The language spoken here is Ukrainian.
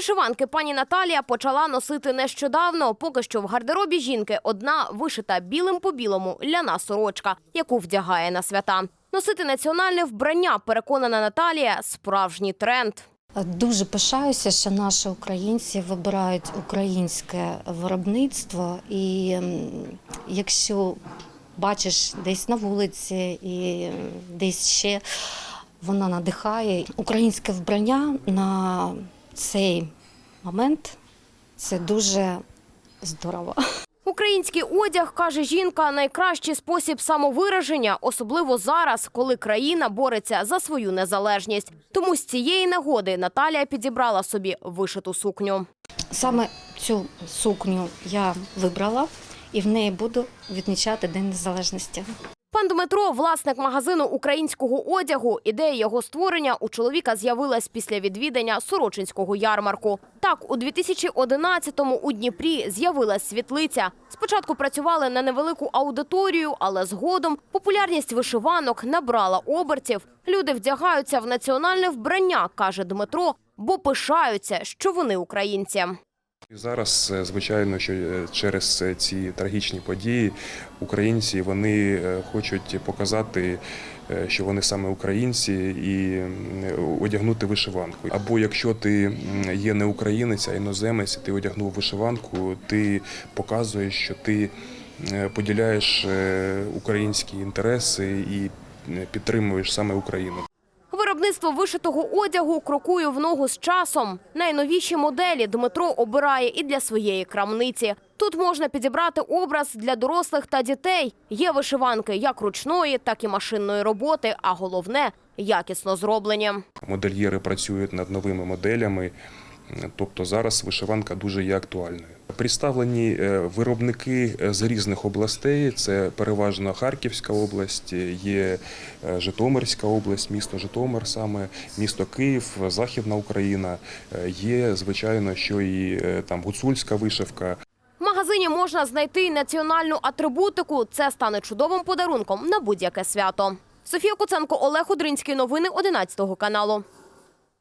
Вишиванки пані Наталія почала носити нещодавно. Поки що в гардеробі жінки одна вишита білим по білому ляна сорочка, яку вдягає на свята. Носити національне вбрання, переконана Наталія, справжній тренд. Дуже пишаюся, що наші українці вибирають українське виробництво, і якщо бачиш десь на вулиці і десь ще вона надихає українське вбрання на цей момент це дуже здорово. Український одяг, каже жінка, найкращий спосіб самовираження, особливо зараз, коли країна бореться за свою незалежність. Тому з цієї нагоди Наталія підібрала собі вишиту сукню. Саме цю сукню я вибрала і в неї буду відмічати День Незалежності. Пан Дмитро, власник магазину українського одягу. Ідея його створення у чоловіка з'явилась після відвідання Сорочинського ярмарку. Так, у 2011-му у Дніпрі з'явилась світлиця. Спочатку працювали на невелику аудиторію, але згодом популярність вишиванок набрала обертів. Люди вдягаються в національне вбрання, каже Дмитро, бо пишаються, що вони українці. І Зараз, е, звичайно, що е, через е, ці трагічні події українці вони хочуть показати, що вони саме українці, і одягнути вишиванку. Або якщо ти є не українець, а іноземець, ти одягнув вишиванку, ти показуєш, що ти поділяєш українські інтереси і підтримуєш саме Україну. Виробництво вишитого одягу крокує в ногу з часом. Найновіші моделі Дмитро обирає і для своєї крамниці. Тут можна підібрати образ для дорослих та дітей. Є вишиванки як ручної, так і машинної роботи, а головне якісно зроблені. Модельєри працюють над новими моделями, тобто зараз вишиванка дуже є актуальною. Представлені е, виробники е, з різних областей. Це переважно Харківська область, є е, Житомирська область, місто Житомир, саме місто Київ, Західна Україна. Є звичайно, що і там гуцульська вишивка. В магазині можна знайти національну атрибутику. Це стане чудовим подарунком на будь-яке свято. Софія Куценко, Олег Удринський. Новини 11 каналу.